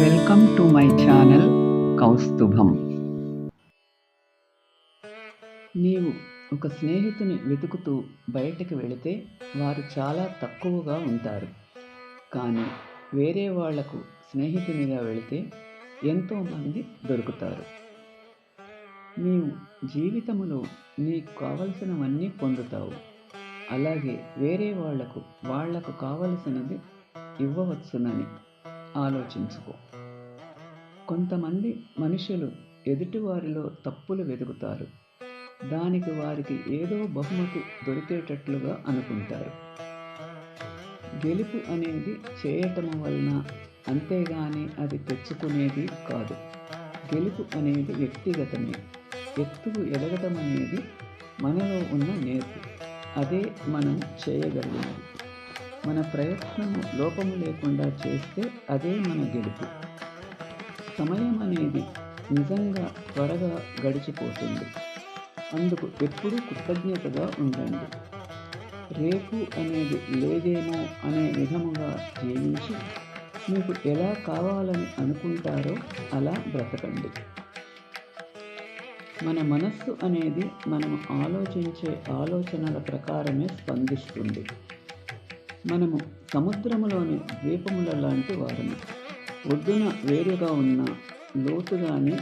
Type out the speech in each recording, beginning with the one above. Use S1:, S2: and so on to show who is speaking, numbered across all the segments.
S1: Welcome to my channel Kaustubham. నీవు ఒక స్నేహితుని వెతుకుతూ బయటకు వెళితే వారు చాలా తక్కువగా ఉంటారు. కానీ వేరే వాళ్ళకు స్నేహితునిగా వెళితే ఎంతోమంది దొరుకుతారు. నీవు జీవితములో నీకు కావలసినవన్నీ పొందుతావు. అలాగే వేరే వాళ్ళకు వాళ్ళకు కావలసినది ఇవ్వవచ్చునని. ఆలోచించుకో. కొంతమంది మనుషులు ఎదుటివారిలో తప్పులు వెతుకుతారు దానికి వారికి ఏదో బహుమతి దొరికేటట్లుగా అనుకుంటారు. గెలుపు అనేది చేయటం వలన అంతేగాని అది తెచ్చుకునేది కాదు. గెలుపు అనేది వ్యక్తిగతమే. ఎత్తుకు ఎదగటం అనేది మనలో ఉన్న నేర్పు. అదే మనం చేయగలిగినది. మన ప్రయత్నము లోపము లేకుండా చేస్తే అదే మన గెలుపు. సమయం అనేది నిజంగా త్వరగా గడిచిపోతుంది. అందుకు ఎప్పుడూ కృతజ్ఞతగా ఉండండి. రేపు అనేది లేదేమో అనే విధముగా జీవించి మీకు ఎలా కావాలని అనుకుంటారో అలా బ్రతకండి. మన మనస్సు అనేది మనం ఆలోచించే ఆలోచనల ప్రకారమే స్పందిస్తుంది. మనము సముద్రములోని ద్వీపముల లాంటి వారము. ఒడ్డున వేరుగా ఉన్న లోతుగానే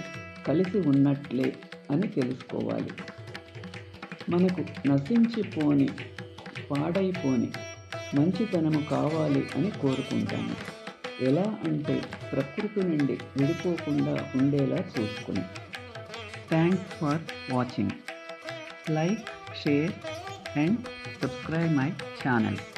S1: కలిసి ఉన్నట్లే అని తెలుసుకోవాలి. మనకు నశించిపోని పాడైపోని మంచితనము కావాలి అని కోరుకుంటాము. ఎలా అంటే ప్రకృతి నుండి విడిపోకుండా ఉండేలా చూసుకుని. Thanks for watching like share and subscribe my channel